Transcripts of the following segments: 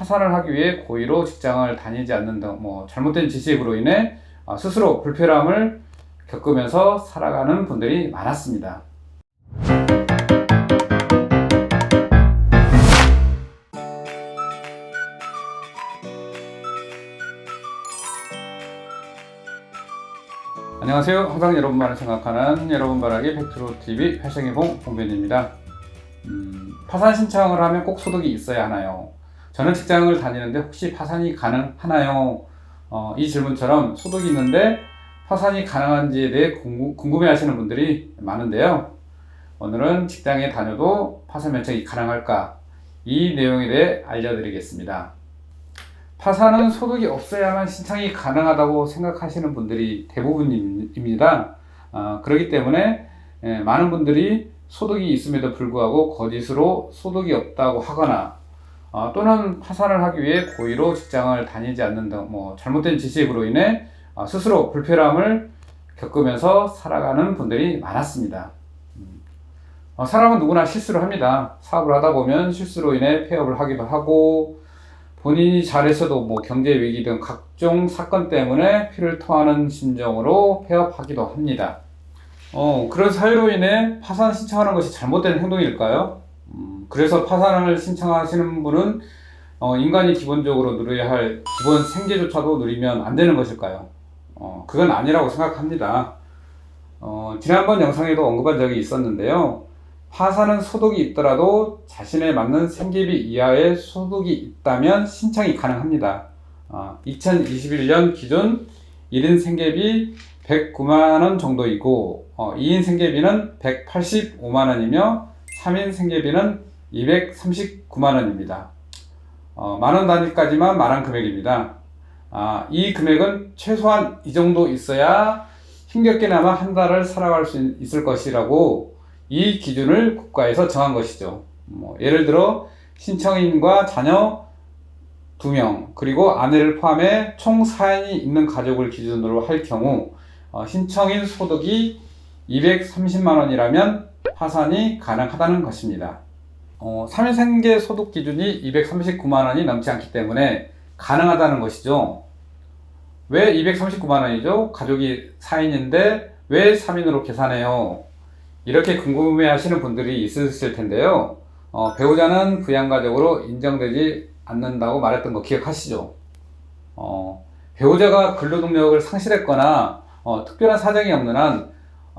파산을 하기 위해 고의로 직장을 다니지 않는 등 뭐 잘못된 지식으로 인해 아, 스스로 불편함을 겪으면서 살아가는 분들이 많았습니다. 안녕하세요. 항상 여러분만을 생각하는 여러분 바라기 팩트로 TV 회생이봉 봉변입니다. 음, 파산 신청을 하면 꼭 소득이 있어야 하나요? 저는 직장을 다니는데 혹시 파산이 가능하나요? 어, 이 질문처럼 소득이 있는데 파산이 가능한지에 대해 궁금, 해 하시는 분들이 많은데요. 오늘은 직장에 다녀도 파산 면책이 가능할까? 이 내용에 대해 알려드리겠습니다. 파산은 소득이 없어야만 신청이 가능하다고 생각하시는 분들이 대부분입니다. 어, 그렇기 때문에 예, 많은 분들이 소득이 있음에도 불구하고 거짓으로 소득이 없다고 하거나 어, 또는 파산을 하기 위해 고의로 직장을 다니지 않는 등 뭐 잘못된 지식으로 인해 어, 스스로 불편함을 겪으면서 살아가는 분들이 많았습니다. 음. 어, 사람은 누구나 실수를 합니다. 사업을 하다 보면 실수로 인해 폐업을 하기도 하고 본인이 잘했어도 뭐 경제 위기 등 각종 사건 때문에 피를 토하는 심정으로 폐업하기도 합니다. 어, 그런 사유로 인해 파산 신청하는 것이 잘못된 행동일까요? 음, 그래서 파산을 신청하시는 분은 어, 인간이 기본적으로 누려야 할 기본 생계조차도 누리면 안 되는 것일까요? 어, 그건 아니라고 생각합니다. 어, 지난번 영상에도 언급한 적이 있었는데요. 파산은 소득이 있더라도 자신에 맞는 생계비 이하의 소득이 있다면 신청이 가능합니다. 어, 2021년 기준 1인 생계비 109만원 정도이고, 어, 2인 생계비는 185만원이며, 3인 생계비는 239만원입니다. 어, 만원 단위까지만 말한 금액입니다. 아, 이 금액은 최소한 이 정도 있어야 힘겹게나마 한 달을 살아갈 수 있을 것이라고 이 기준을 국가에서 정한 것이죠. 뭐, 예를 들어 신청인과 자녀 2명 그리고 아내를 포함해 총 4인이 있는 가족을 기준으로 할 경우 어, 신청인 소득이 230만 원이라면 파산이 가능하다는 것입니다. 어, 3인 생계 소득 기준이 239만 원이 넘지 않기 때문에 가능하다는 것이죠. 왜 239만 원이죠? 가족이 4인인데 왜 3인으로 계산해요? 이렇게 궁금해 하시는 분들이 있으실 텐데요. 어, 배우자는 부양가족으로 인정되지 않는다고 말했던 거 기억하시죠? 어, 배우자가 근로능력을 상실했거나 어, 특별한 사정이 없는 한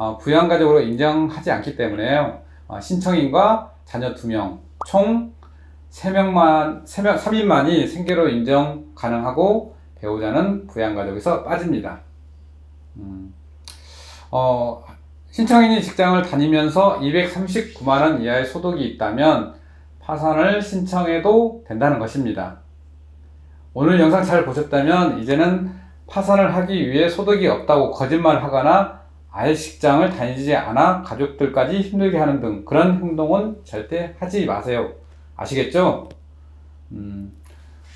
어, 부양가족으로 인정하지 않기 때문에요. 어, 신청인과 자녀 2명, 총 3명만, 3명, 3인만이 생계로 인정 가능하고 배우자는 부양가족에서 빠집니다. 음, 어, 신청인이 직장을 다니면서 239만원 이하의 소득이 있다면 파산을 신청해도 된다는 것입니다. 오늘 영상 잘 보셨다면 이제는 파산을 하기 위해 소득이 없다고 거짓말 하거나 아예 직장을 다니지 않아 가족들까지 힘들게 하는 등 그런 행동은 절대 하지 마세요. 아시겠죠? 음,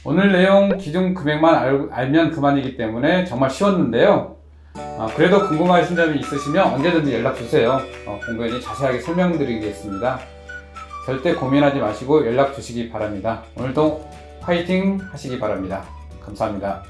오늘 내용 기준 금액만 알, 면 그만이기 때문에 정말 쉬웠는데요. 아, 그래도 궁금하신 점이 있으시면 언제든지 연락 주세요. 어, 공부연이 자세하게 설명드리겠습니다. 절대 고민하지 마시고 연락 주시기 바랍니다. 오늘도 파이팅 하시기 바랍니다. 감사합니다.